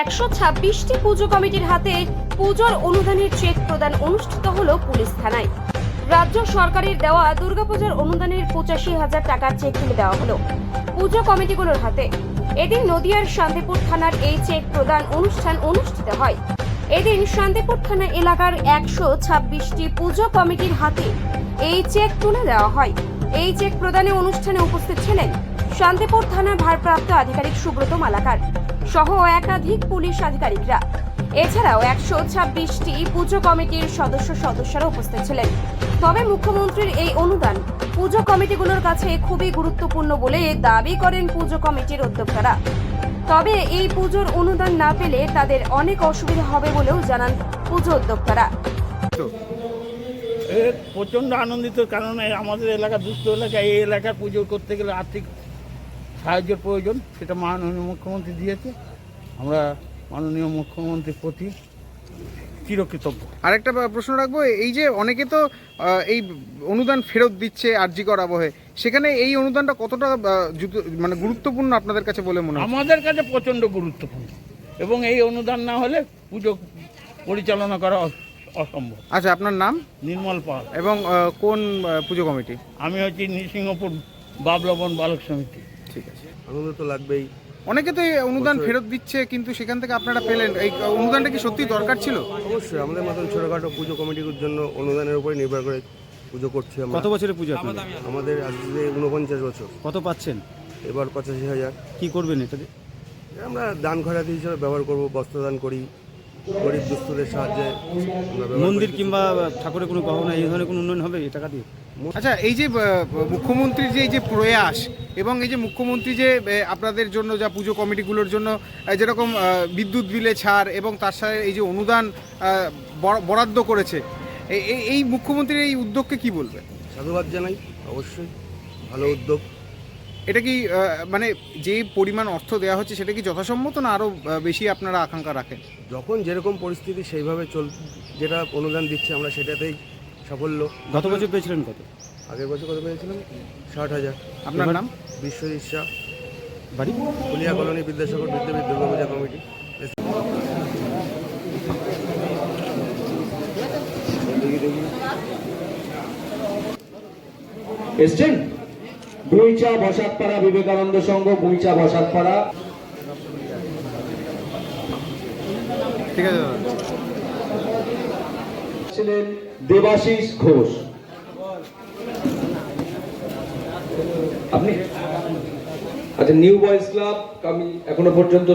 একশো ছাব্বিশটি পুজো কমিটির হাতে পুজোর অনুদানের চেক প্রদান অনুষ্ঠিত হলো পুলিশ থানায়। রাজ্য সরকারের দেওয়া দুর্গাপূজার অনুদানের পঁচাশি হাজার টাকার চেক তুলে দেওয়া হলো পুজো কমিটিগুলোর হাতে। এদিন নদিয়ার শান্তিপুর থানার এই চেক প্রদান অনুষ্ঠান অনুষ্ঠিত হয়। এদিন শান্তিপুর থানা এলাকার একশো ছাব্বিশটি পুজো কমিটির হাতে এই চেক তুলে দেওয়া হয়। এই চেক প্রদানে অনুষ্ঠানে উপস্থিত ছিলেন শান্তিপুর থানার ভারপ্রাপ্ত আধিকারিক সুব্রত মালাকার। সহ একাধিক পুলিশ আধিকারিকরা। এছাড়াও একশো ছাব্বিশটি পুজো কমিটির সদস্য সদস্যরা উপস্থিত ছিলেন। তবে মুখ্যমন্ত্রীর এই অনুদান পুজো কমিটিগুলোর কাছে খুবই গুরুত্বপূর্ণ বলে দাবি করেন পুজো কমিটির উদ্যোক্তারা। তবে এই পুজোর অনুদান না পেলে তাদের অনেক অসুবিধা হবে বলেও জানান পুজো উদ্যোক্তারা। প্রচণ্ড আনন্দিত কারণ আমাদের এলাকা, দুস্থ এলাকা, এই এলাকার পুজো করতে গেলে আর্থিক সাহায্যের প্রয়োজন সেটা মাননীয় মুখ্যমন্ত্রী দিয়েছে। আমরা মাননীয় মুখ্যমন্ত্রীর প্রতি চিরকৃতজ্ঞ। আরেকটা প্রশ্ন রাখব এই যে অনেকে তো এই অনুদান ফেরত দিচ্ছে আরজিকর আবহে সেখানে এই অনুদানটা কতটা মানে গুরুত্বপূর্ণ আপনাদের কাছে বলে মনে হয় আমাদের কাছে প্রচণ্ড গুরুত্বপূর্ণ এবং এই অনুদান না হলে পুজো পরিচালনা করা অসম্ভব। আচ্ছা আপনার নাম? নির্মল পাল। এবং কোন পুজো কমিটি? আমি হচ্ছি নৃসিংহপুর বাবলবন বালক সমিতি। ঠিক আছে। আনন্দ তো লাগবেই। অনেকে তো এই অনুদান ফেরত দিচ্ছে কিন্তু সেখান থেকে আপনারা পেলেন। এই অনুদানটা কি সত্যি দরকার ছিল? অবশ্যই আমাদের মতন ছোটোখাটো পুজো কমিটির জন্য অনুদানের উপরে নির্ভর করে পুজো করছি আমরা। কত বছরের পুজো আপনাদের? আমাদের আজকে উনপঞ্চাশ বছর। কত পাচ্ছেন? এবার পঁচাশি হাজার। কি করবেন এটাতে আমরা দান খরাতি হিসেবে ব্যবহার করব বস্ত্রদান করি। গরিব দুস্থদের সাহায্যে মন্দির কিংবা ঠাকুরের কোনো গহনা এই ধরনের কোনো উন্নয়ন হবে? এই টাকা দিয়ে? আচ্ছা এই যে মুখ্যমন্ত্রীর যে এই যে প্রয়াস এবং এই যে মুখ্যমন্ত্রী যে আপনাদের জন্য যা পুজো কমিটিগুলোর জন্য যেরকম বিদ্যুৎ বিলে ছাড় এবং তার সাথে এই যে অনুদান বরাদ্দ করেছে এই- এই- এই মুখ্যমন্ত্রীর এই উদ্যোগকে কি বলবেন? সাধুবাদ জানাই অবশ্যই। ভালো উদ্যোগ। এটা কি মানে যে পরিমাণ অর্থ দেওয়া হচ্ছে সেটা কি যথাসম্মত না আরও বেশি আপনারা আকাঙ্ক্ষা রাখেন? যখন যেরকম পরিস্থিতি সেইভাবে চল যেটা অনুদান দিচ্ছে আমরা সেটাতেই সাফল্য। গত বছর পেয়েছিলেন কত? আগের বছর কত পেয়েছিলাম? ষাট হাজার। আপনার নাম? বিশ্বজিৎ শাহ। বাড়ি? Kulia colony Vidyasagar Vidyapith Durga Puja committee. এসছেন? গুইচা বসাতপাড়া বিবেকানন্দ সংঘ গুইচা বসাতপাড়া। ঠিক আছে ছিলেন দেবাশিস ঘোষ। আপনি? আচ্ছা নিউ বয়েজ ক্লাব আমি এখনও পর্যন্ত